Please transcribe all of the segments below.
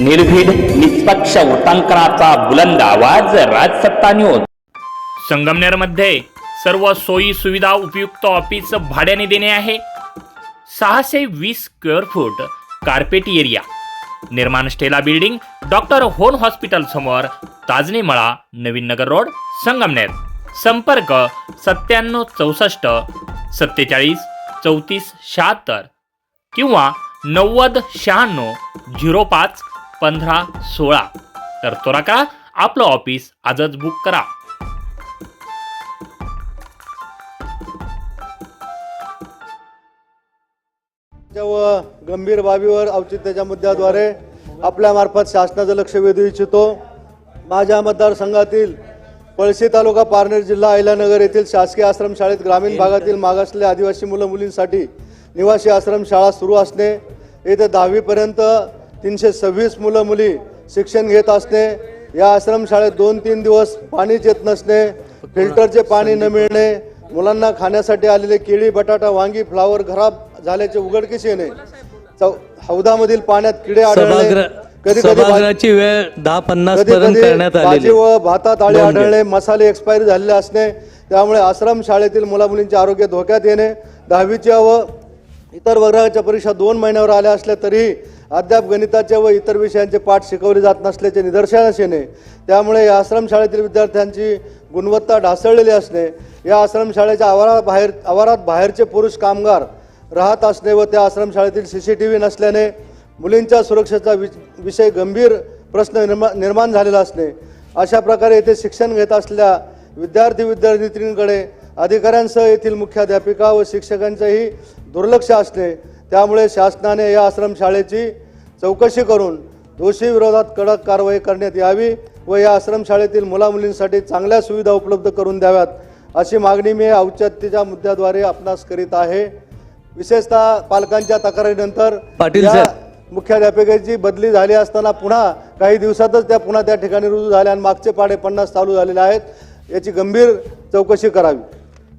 निर्भीड निष्पक्ष वृत्तांकनाचा बुलंद आवाज राजसत्ता न्यूज संगमनेरमध्ये सर्व सोयी सुविधा उपयुक्त ऑफिस भाड्याने देणे आहे. सहाशे वीस स्क्वेअर फूट कार्पेट एरिया. निर्माण स्टेला बिल्डिंग डॉक्टर होन हॉस्पिटल समोर ताजने मळा नवीन नगर रोड संगमनेर. संपर्क सत्त्याण्णव चौसष्ट सत्तेचाळीस चौतीस शहात्तर किंवा नव्वद शहाण्णव झिरो पाच पंधरा सोळा. तर त्वरा करा आपलं ऑफिस आजच बुक करा. व गंभीर बाबीवर औचित्याच्या मुद्द्याद्वारे आपल्या मार्फत शासनाचं लक्ष वेधू इच्छितो. माझ्या मतदारसंघातील पळशी तालुका पारनेर जिल्हा अहिल्यानगर येथील शासकीय आश्रमशाळेत ग्रामीण भागातील मागासलेल्या आदिवासी मुलं मुलींसाठी निवासी आश्रमशाळा सुरू असणे येथे दहावीपर्यंत तीनशे सव्वीस मुलं मुली शिक्षण घेत असणे या आश्रमशाळेत दोन तीन दिवस पाणीच येत नसणे फिल्टरचे पाणी न मिळणे मुलांना खाण्यासाठी आलेले केळी बटाटा वांगी फ्लावर खराब झाल्याचे उघडकीस येणे. हौदामधील पाण्यात किडे आढळणे सभागृह कधी कधी वेळ दहा पन्नास भाजी व भातात आळी आढळणे मसाले एक्सपायरी झालेले असणे. त्यामुळे आश्रम शाळेतील मुलामुलींचे आरोग्य धोक्यात येणे. दहावीच्या व इतर वर्गाच्या परीक्षा दोन महिन्यावर आल्या असल्या तरीही अद्याप गणिताच्या व इतर विषयांचे पाठ शिकवले जात नसल्याचे निदर्शनास येणे. त्यामुळे या आश्रमशाळेतील विद्यार्थ्यांची गुणवत्ता ढासळलेली असणे या आश्रमशाळेच्या आवाराबाहेर आवारात बाहेरचे पुरुष कामगार राहत असणे व त्या आश्रमशाळेतील सी सी टी व्ही नसल्याने मुलींच्या सुरक्षेचा वि विषय गंभीर प्रश्न निर्मा निर्माण झालेला असणे. अशा प्रकारे येथे शिक्षण घेत असलेल्या विद्यार्थी विद्यार्थिनींकडे अधिकाऱ्यांसह येथील मुख्याध्यापिका व शिक्षकांचेही दुर्लक्ष असणे. त्यामुळे शासनाने या आश्रमशाळेची चौकशी करून दोषी विरोधात कडक कारवाई करण्यात यावी व या आश्रमशाळेतील मुलामुलींसाठी चांगल्या सुविधा उपलब्ध करून द्याव्यात अशी मागणी मी औचित्याच्या मुद्द्याद्वारे आपणास करीत आहे. विशेषतः पालकांच्या तक्रारीनंतर पाटील. मुख्याध्यापिकेची बदली झाली असताना पुन्हा काही दिवसातच त्या पुन्हा त्या ठिकाणी रुजू झाल्या आणि मागचे पाडे पन्नास चालू झालेले आहेत. याची गंभीर चौकशी करावी.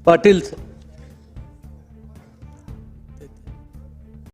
पाटील